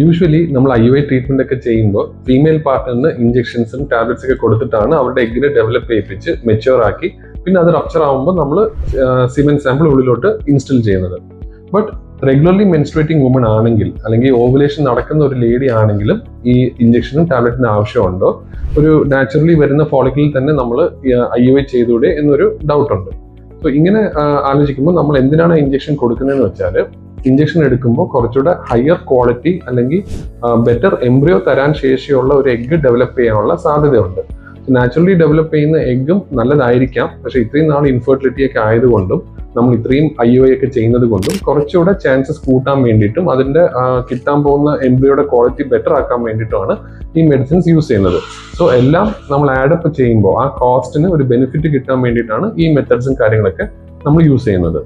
Usually നമ്മൾ I Y treatment ഒക്കെ ചെയ്യുമ്പോൾ ഫീമെയിൽ പാർട്ട്നറിന് ഇഞ്ചെക്ഷൻസും ടാബ്ലറ്റ്സ് ഒക്കെ കൊടുത്തിട്ടാണ് അവരുടെ എഗ്ഗിനെ ഡെവലപ്പ് ചെയ്യിപ്പിച്ച് മെച്ചുവർ ആക്കി. പിന്നെ അത് റപ്ചർ ആകുമ്പോൾ നമ്മൾ സിമെന്റ് സാമ്പിൾ ഉള്ളിലോട്ട് ഇൻസ്റ്റാൾ ചെയ്യുന്നത്. ബട്ട് റെഗുലർലി മെൻസ്ട്രേറ്റിംഗ് വുമൺ ആണെങ്കിൽ അല്ലെങ്കിൽ ഓവുലേഷൻ നടക്കുന്ന ഒരു ലേഡി ആണെങ്കിലും ഈ ഇഞ്ചക്ഷനും ടാബ്ലറ്റിന് ആവശ്യമുണ്ടോ? ഒരു നാച്ചുറലി വരുന്ന ഫോളിക്കിൽ തന്നെ നമ്മൾ ഐ യു ഐ ചെയ്തൂടെ എന്നൊരു ഡൗട്ടുണ്ട് സോ ഇങ്ങനെ ആലോചിക്കുമ്പോൾ നമ്മൾ എന്തിനാണ് ഇഞ്ചക്ഷൻ കൊടുക്കുന്നതെന്ന് വെച്ചാൽ ഇഞ്ചക്ഷൻ എടുക്കുമ്പോൾ കുറച്ചുകൂടെ ഹയർ ക്വാളിറ്റി അല്ലെങ്കിൽ ബെറ്റർ എംബ്രിയോ തരാൻ ശേഷിയുള്ള ഒരു എഗ്ഗ് ഡെവലപ്പ് ചെയ്യാനുള്ള സാധ്യതയുണ്ട്. നാച്ചുറലി ഡെവലപ്പ് ചെയ്യുന്ന എഗ്ഗും നല്ലതായിരിക്കാം. പക്ഷേ ഇത്രയും നാൾ ഇൻഫെർട്ടിലിറ്റി ഒക്കെ ആയതുകൊണ്ടും നമ്മൾ ഇത്രയും ഐ ഒ ഒക്കെ ചെയ്യുന്നത് കൊണ്ടും കുറച്ചുകൂടെ ചാൻസസ് കൂട്ടാൻ വേണ്ടിയിട്ടും അതിന്റെ കിട്ടാൻ പോകുന്ന എംബ്രിയോയുടെ ക്വാളിറ്റി ബെറ്റർ ആക്കാൻ വേണ്ടിയിട്ടുമാണ് ഈ മെഡിസിൻസ് യൂസ് ചെയ്യുന്നത്. സോ എല്ലാം നമ്മൾ ആഡപ്പ് ചെയ്യുമ്പോൾ ആ കോസ്റ്റിന് ഒരു ബെനിഫിറ്റ് കിട്ടാൻ വേണ്ടിയിട്ടാണ് ഈ മെത്തഡ്സും കാര്യങ്ങളൊക്കെ നമ്മൾ യൂസ് ചെയ്യുന്നത്.